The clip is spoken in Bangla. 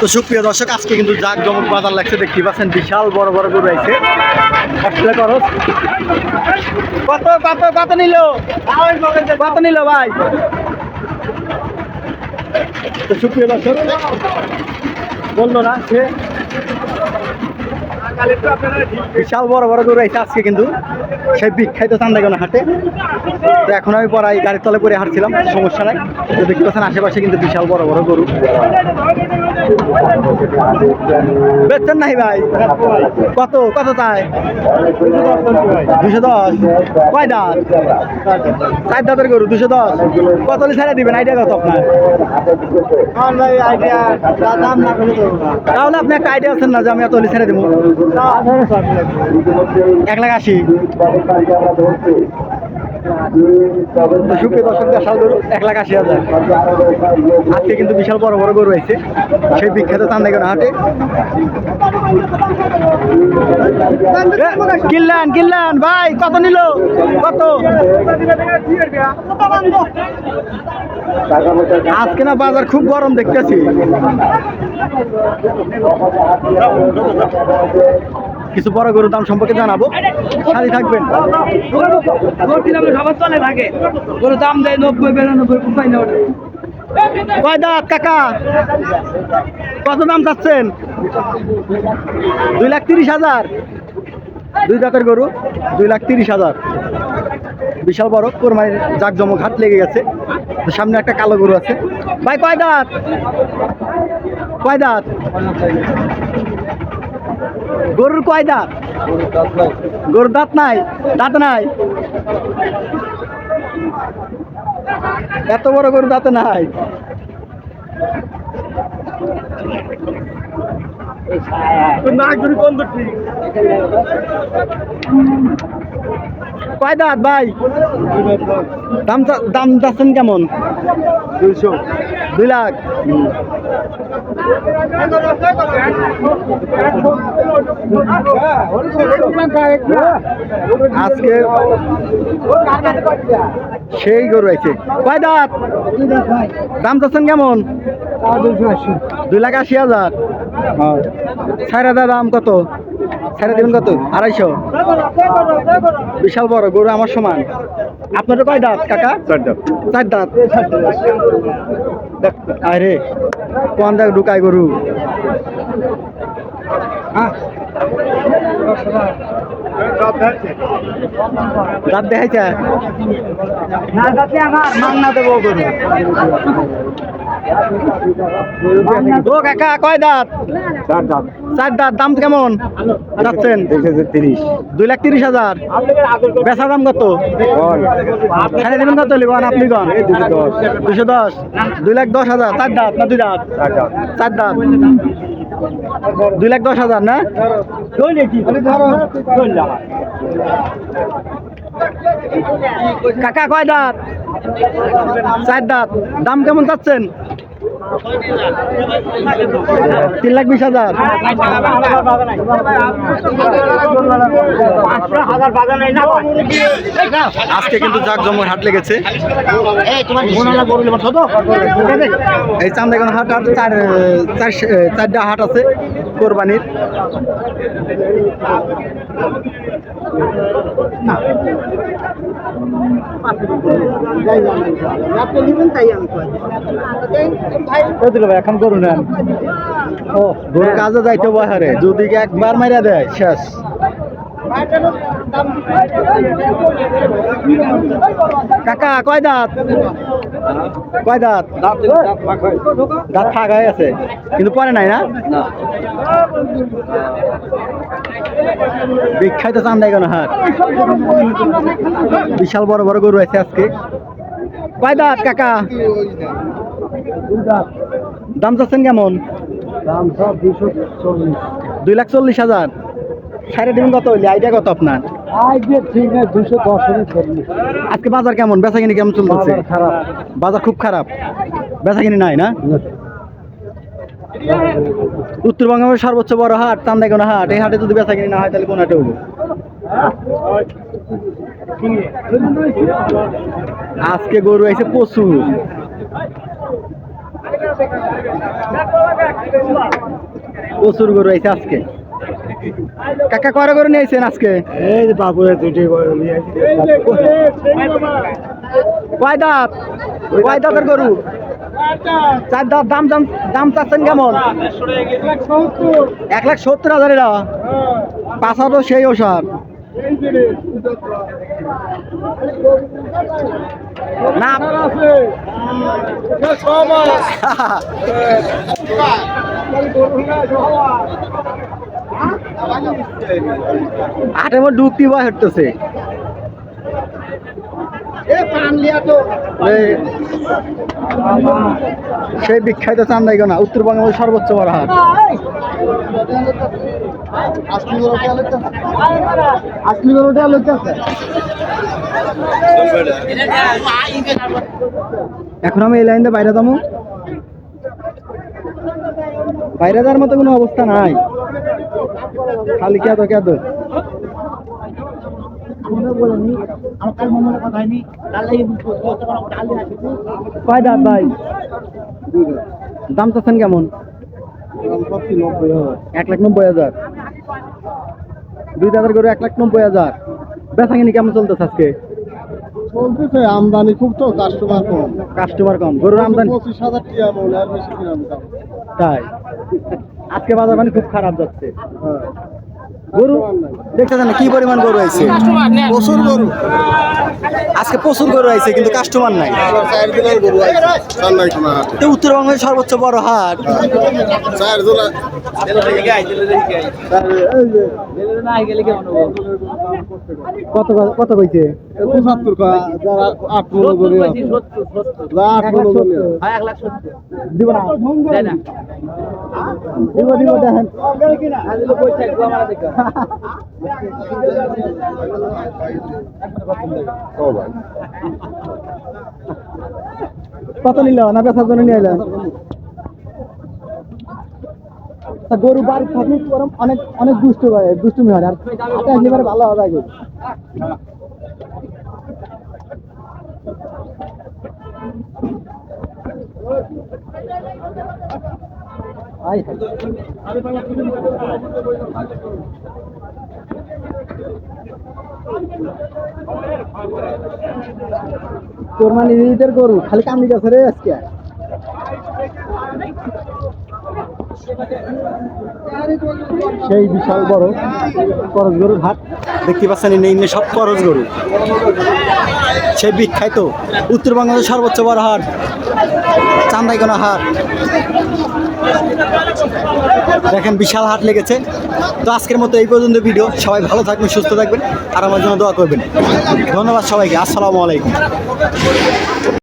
তো সুপ্রিয় দর্শক, আজকে কিন্তু জাক জমক বাজার লাগছে দেখতে পাচ্ছেন, বিশাল বড় বড় গরু আছে আসলে করো কত কত কত নিল? কত নিল ভাই? তো সুপ্রিয় দর্শক, বলল না সে বিশাল বড় বড় গরু আছে আজকে কিন্তু। সেই বিখ্যাত চান্দাগণ হাটে। তো এখন আমি পড়াই গাড়ির তলে পরে হাঁটছিলাম সমস্যা নাই। তো দেখতে পাচ্ছেন আশেপাশে কিন্তু বিশাল বড় বড় গরু। বেচছেন নাই ভাই? কত কত তাই দুশো দশ। কয় দাঁত? চার দাঁতের গরু দুশো দশ। কত ছেড়ে দিবেন? আইডিয়া কত আপনার? তাহলে আপনি একটা আইডিয়া আছেন না যে আমি এত ছেড়ে দেবো? এক লাখ আশি। সুপ্রিয় দর্শক দেশাল গরু এক লাখ আশি হাজার। আজকে কিন্তু বিশাল বড় বড় গরু হয়েছে। সেই বিখ্যাত হাটে। এ, কিনলেন কিনলেন ভাই কত নিল? কত? আজকে না বাজার খুব গরম দেখতেছি। কিছু বড় গরুর দাম সম্পর্কে জানাব। সাথে থাকবেন। সবার চলে থাকে। গরু দাম দেয় নব্বই বিরানব্বই কোথায় না ওটা কয় দাঁত কাকা? কত দাম চাচ্ছেন? দুই লাখ তিরিশ হাজার। দুই দাঁতের গরু দুই লাখ তিরিশ হাজার। বিশাল বড় কোরবানির জাকজমক হাট লেগে গেছে। সামনে একটা কালো গরু আছে। ভাই কয় দাঁত? কয় দাঁত? গরুর কয় দাঁত? গরুর দাঁত নাই? দাঁত নাই? এত বড় গরু দাঁতে নাই। কয় দাঁত ভাই? দাম দাম যাচ্ছেন কেমন? দুইশো। দুই লাখ। আজকে সেই গরু আছে। কয় দাঁত? দাম চাচ্ছেন কেমন? দুই লাখ আশি হাজার। সাড়ে হাজার দাম কত? সাড়ে দেবেন কত? আড়াইশো। বিশাল বড় গরু আমার সমান। আপনারও কয় দাঁত কাকা? চার দাঁত। আরে কোন দাগ ঢুকায় গরু। দাঁত দেখাইছে? না যাতে আমার মাংনা দেবো গরু। ও কাকা কয় দাঁত? চার দাঁত। দাম কেমন? যাচ্ছেন? তিরিশ। দুই লাখ তিরিশ হাজার। বেচা দাম কত? সাড়ে দেবেন কত লিবান আপনি দশ দুই লাখ দশ হাজার চার দাঁত না দুই দাঁত। চার দাঁত। দুই লাখ দশ হাজার না? কাকা কয় দাঁত? চার দাঁত। দাম কেমন চাচ্ছেন? তিন লাখ বিশ হাজার। আজকে কিন্তু জাক জমর হাট লেগেছে। এই চান্দাগঞ্জ হাট আর চার চার, চারটা হাট আছে কোরবানির। ভাই এখন গরু নেন। ও গরু কাজে যাইতে বহারে যদি একবার মাইরা দেয় শেষ। কাকা কয় দাঁত? কয় দাঁত? দাঁত ফাঁক হয়ে আছে কিন্তু পরে নাই না। বিখ্যাত চান্দাই কেন হাট। বিশাল বড় বড় গরু আছে আজকে। কয় দাঁত কাকা? দাম চাচ্ছেন কেমন? দুই লাখ চল্লিশ হাজার। সাড়ে দিন কত হইলে? আইডিয়া কত আপনার? আজকে বাজার কেমন? বেচা কিনি কেমন চলতেছে? বাজার খুব খারাপ। বেচা কিনি নাই না। উত্তরবঙ্গের সর্বোচ্চ বড় হাট চান্দাইগোনা হাট। এই হাটে যদি বেচা কিনি না হয় তাহলে কোন হাটে হইব? আজকে গরু আছে প্রচুর। প্রচুর গরু আইছে আজকে। কাকা কয়টা গরু নিয়ে আইছেন আজকে? এই যে বাবুরে দুটি করে নিয়ে কয় দাঁত? কয় দাঁতের গরু? চার দাঁত দাম দাম দাম চাচ্ছেন কেমন? এক লাখ সত্তর হাজার পাঁচা তো সেই ওষার না। আটে ডুবতি বা হটতেছে সেই বিখ্যাত চান্দাইগনা উত্তরবঙ্গের সর্বোচ্চ বড় হাট লইতেছে এখন আমি এই লাইন দিয়ে বাইরে যাব। বাইরে যাওয়ার মতো কোনো অবস্থা নাই। খালি কেদ কেদ। কয় দাঁত ভাই? দাম চাচ্ছেন কেমন? এক লাখ নব্বই হাজার। দুই দাদার করে এক লাখ নব্বই হাজার। বেচাঙ্গিনি কেমন চলতেছে আজকে? চলতেছে আমদানি খুব তো কাস্টমার কম। কাস্টমার কম। গরুর আমদানি পঁচিশ হাজার টিয়া বলে আর বেশি তাই। আজকে বাজার মানে খুব খারাপ যাচ্ছে। গরু? দেখতে জানে কি পরিমাণ গরু আইছে প্রচুর গরু। আজকে প্রচুর গরু আইছে কিন্তু কাস্টমার নাই। তো উত্তরবঙ্গের সর্বোচ্চ বড় হাট। কত কত কইছে? পঁচাত্তর। দিব না। দিব দিব দেখেন কত নিল? না বেচার জন্য নিয়ে এলেন? গরু বাড়ি থাকলে ওরম অনেক অনেক দুষ্ট হয়, দুষ্টুমি হয় আর আসলে ভালো হবে গরু আয় হায়। তোর মানে ঈদের গরু, খালি কান্দি গেছে রে আজকে। সেই বিশাল বড় করজ গরুর হাট। দেখতে পাচ্ছেন নেই সব করজ গরু। সেই বিখ্যাত উত্তরবঙ্গের সর্বোচ্চ বড় হাট চান্দাইগোনা হাট। দেখেন বিশাল হাট লেগেছে। তো আজকের মতো এই পর্যন্ত ভিডিও। সবাই ভালো থাকবেন, সুস্থ থাকবেন, আর আমার জন্য দোয়া করবেন। ধন্যবাদ সবাইকে। আসসালামু আলাইকুম।